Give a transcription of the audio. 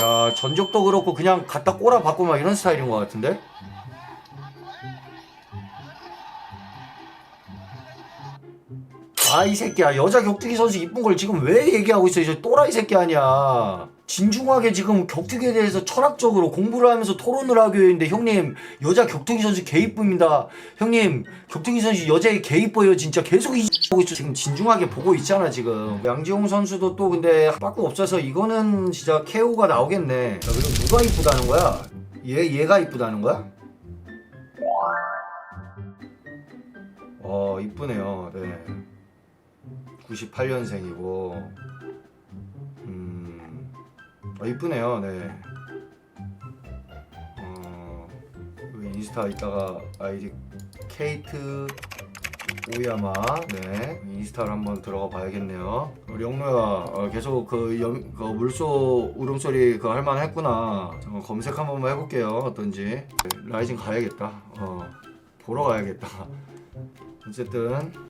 야 전적도 그렇고 그냥 갖다 꼬라 받고 막 이런 스타일인 것 같은데? 아 이 새끼야. 여자 격투기 선수 이쁜 걸 지금 왜 얘기하고 있어? 이제 또라이 새끼 아니야 진중하게 지금 격투기에 대해서 철학적으로 공부를 하면서 토론을 하기로 했는데 형님 여자 격투기 선수 개 이쁩니다. 형님 격투기 선수 여자애 개 이뻐요. 진짜 계속 이 보고 있어. 지금 진중하게 보고 있잖아 지금. 양지용 선수도 또 근데 빠꾸 없어서 이거는 진짜 KO가 나오겠네. 야, 그리고 누가 이쁘다는 거야? 얘 얘가 이쁘다는 거야? 어 이쁘네요. 네. 98년생이고. 음 어, 이쁘네요. 네. 어, 인스타 이따가 아이디 케이트 오야마. 네. 인스타를 한번 들어가 봐야겠네요. 우리 영로야 어, 계속 그, 염, 그 물소 울음소리 그 할만했구나. 잠깐 검색 한 번만 해볼게요. 어떤지. 네, 라이징 가야겠다. 어 보러 가야겠다. 어쨌든